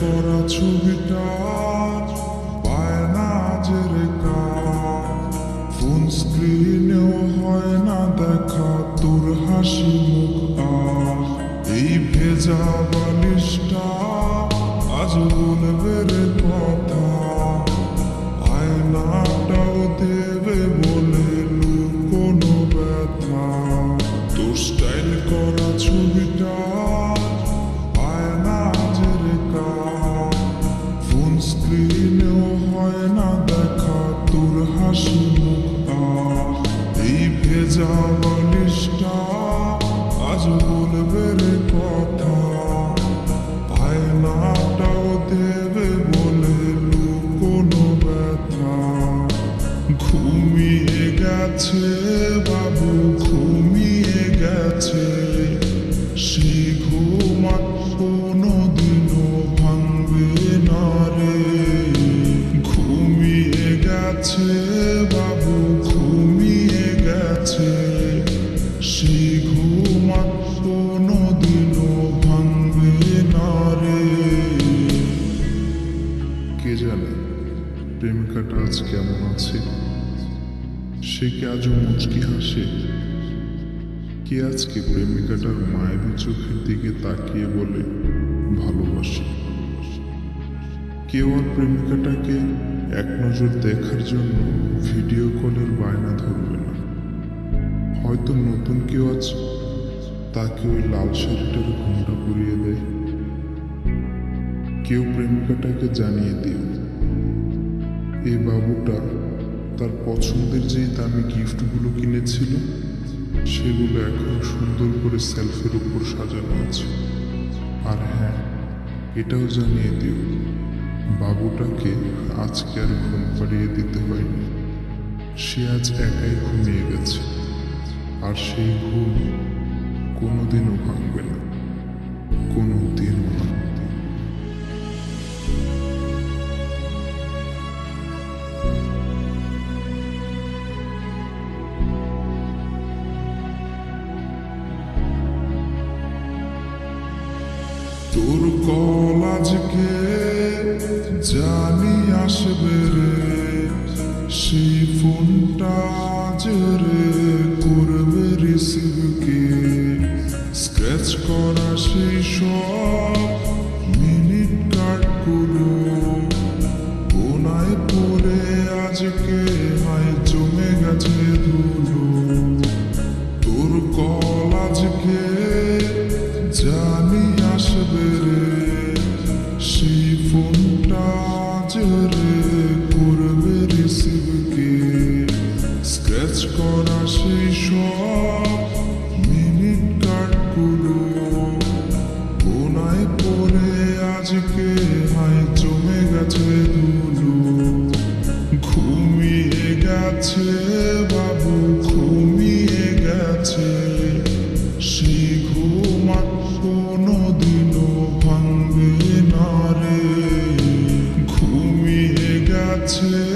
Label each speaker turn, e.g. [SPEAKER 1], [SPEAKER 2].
[SPEAKER 1] করা ছবিটা পায় না আজের ফোন স্ক্রিনেও হয় না দেখা, তোর হাসি মুখ আর এই ভেজা বালিশটা আজ বলবে রে কথা। আয়নাটাও দেবে বলে কোনো ব্যথা। তোর স্টাইল করা ছবিটা গেছে, বাবু ঘুমিয়ে গেছে। সেই ঘুম আর কোনোদিনও ভাঙবে না রে। ঘুমিয়ে গেছে, বাবু ঘুমিয়ে গেছে। সেই ঘুম আর কোনোদিনও ভাঙবে না রে। কে জানে, প্রেমিকাটা আজ কেমন আছে? সে কি আজও মুচকি হাসে? কে আজকে প্রেমিকাটার মায়ের চোখের দিকে তাকিয়ে বলে, ভালোবাসি কেউ আর প্রেমিকাটাকে এক নজর দেখার জন্য ভিডিও কলের বায়না ধরবে না। হয়তো নতুন কেউ আজ তাকে ওই লাল শাড়িটার ঘুমটা পুড়িয়ে দেয়। কেউ প্রেমিকাটাকে জানিয়ে দিও এই বাবুটা তার পছন্দের যে দামি গিফটগুলো কিনেছিল, সেগুলো এখন সুন্দর করে সেলফের উপর সাজানো আছে। আর হ্যাঁ এটাও জানিয়ে দিও, বাবুটাকে আজকে আর ঘুম পাড়িয়ে দিতে হয়নি। সে আজ একাই ঘুমিয়ে গেছে, আর সেই ঘুম কোনোদিনও ভাঙবে না কোনো তোর কল আজকে জানি আসবে রে, সেই ফোনটা আজ রে করবে রিসিভ কে স্ক্র্যাচ করা সেই সব মিনিট কার্ডগুলো কোনায় পড়ে আজকে করা সব আজকে হায় জমে গেছে ঘুমিয়ে গেছে বাবু ঘুমিয়ে গেছে। to